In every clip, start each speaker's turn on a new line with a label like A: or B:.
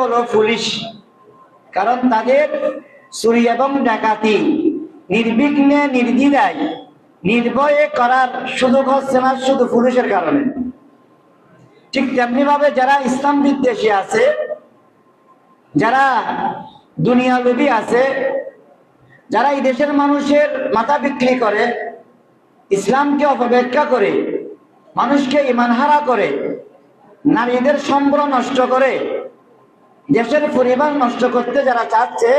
A: হলো পুলিশ। কারণ তাদের চুরি এবং ডাকাতি নির্বিঘ্নে নির্দ্বিধায় নির্ভয়ে করার সুযোগ হচ্ছে না শুধু পুলিশের কারণে। ঠিক তেমনি ভাবে যারা ইসলাম বিদ্বেষী আছে, যারা দুনিয়া লোভী আছে, যারা এই দেশের মানুষের মাথা বিক্রি করে, ইসলামকে অপব্যাখ্যা করে, মানুষকে ইমানহারা করে, নারীদের সম্ভ্র নষ্ট করে দেশের পরিবার নষ্ট করতে যারা চাচ্ছে,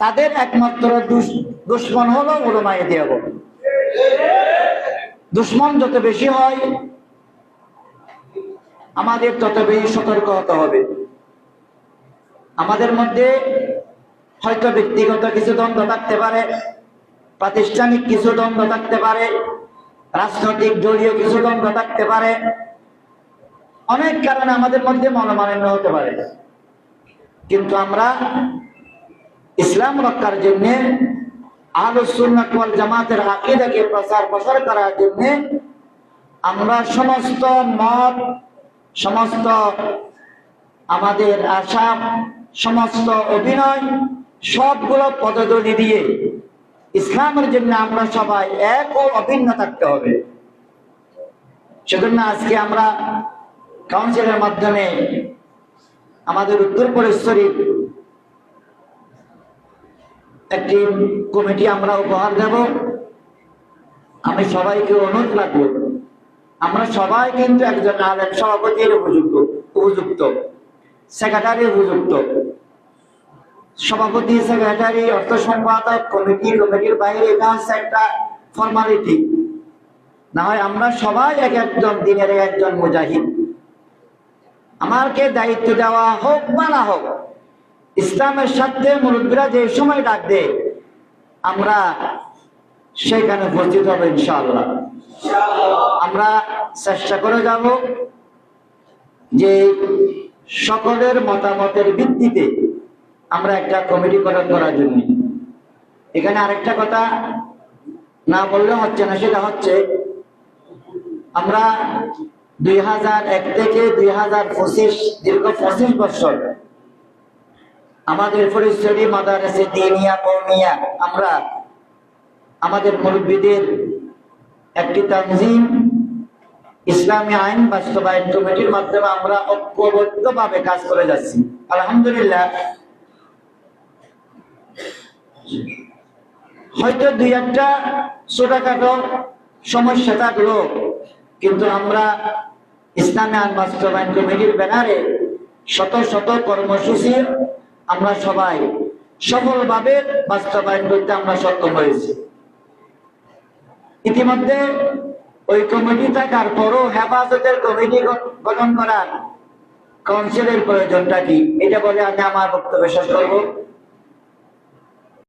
A: তাদের একমাত্র দুশ্মন হলো ওলমাই দেব দুশ্মন যত বেশি হয়, আমাদের তত বেশি সতর্ক হতে হবে। আমাদের মধ্যে হয়তো ব্যক্তিগত কিছু দ্বন্দ্ব থাকতে পারে, প্রাতিষ্ঠানিক কিছু দ্বন্দ্ব থাকতে পারে, রাজনৈতিক দলীয় কিছু দ্বন্দ্ব থাকতে পারে অনেক কারণে আমাদের মধ্যে মনোমালিন্য হতে পারে। কিন্তু আমরা ইসলাম রক্ষার জন্য আলোচনাত ওয়াল জামাতের আকিদাকে প্রচার প্রসার করার জন্য আমরা সমস্ত মত, সমস্ত আমাদের আশা, সমস্ত অভিনয়, সবগুলো পদদলি দিয়ে ইসলামের জন্য আমরা সবাই এক ও অভিন্ন থাকতে হবে। সেজন্য আজকে আমরা কাউন্সিলের মাধ্যমে আমাদের উত্তর পরেশ্বরীর একটি কমিটি আমরা উপহার দেব। আমি সবাইকে অনুরোধ রাখব। আমরা সবাই কিন্তু একজন আলেম সভাপতির উপযুক্ত উপযুক্ত, সেক্রেটারি উপযুক্ত। সভাপতি, সেক্রেটারি, অর্থ সম্পাদক, কমিটি, কমিটির বাইরে এটা হচ্ছে একটা ফর্মালিটি না হয় আমরা সবাই এক একজন, দিনের এক একজন মুজাহিদ। আমাকে দায়িত্ব দেওয়া হোক বা না হোক, ইসলামের সাথে মুরব্বীরা যে সময় ডাক দেয় আমরা সেখানে উপস্থিত হব ইনশাআল্লাহ। আমরা চেষ্টা করে যাব যে সকলের মতামতের ভিত্তিতে আমরা একটা কমিটি গঠন করার জন্য। এখানে আরেকটা কথা না বললে হচ্ছে না, সেটা হচ্ছে আমরা একটি তানজিম ইসলামী আইন বাস্তবায়ন কমিটির মাধ্যমে আমরা ঐক্যবদ্ধ ভাবে কাজ করে যাচ্ছি। আলহামদুলিল্লাহ, হয়তো দুই একটা ছোটখাটো সমস্যা থাকল, কিন্তু আমরা ইসলামী আইন বাস্তবায়ন কমিটির ব্যানারে শত শত কর্মসূচি আমরা সবাই সফলভাবে বাস্তবায়ন করতে আমরা সক্ষম হয়েছি। ইতিমধ্যে ওই কমিটি থাকার পরও হেফাজতের কমিটি গঠন করার কাউন্সিলের প্রয়োজনটা কি? এটা বলে আমি আমার বক্তব্য শেষ করব।